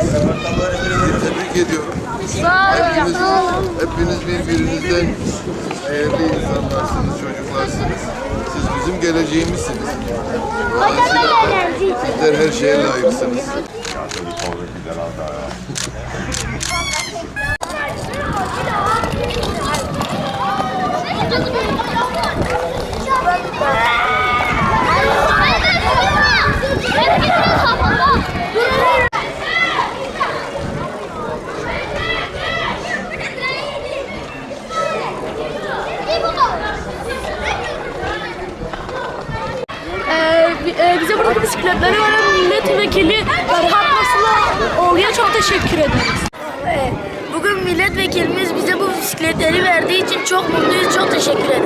Tebrik ediyorum. Hepiniz, hepiniz birbirinizden değerli insanlarsınız, çocuklarsınız. Siz bizim geleceğimizsiniz. Dolayısıyla sizler her şeye layıksınız. E, bize burada bisikletleri veren milletvekili Ferhat Nasıl'a çok teşekkür ederiz. Bugün milletvekilimiz bize bu bisikletleri verdiği için çok mutluyuz, çok teşekkür ederiz.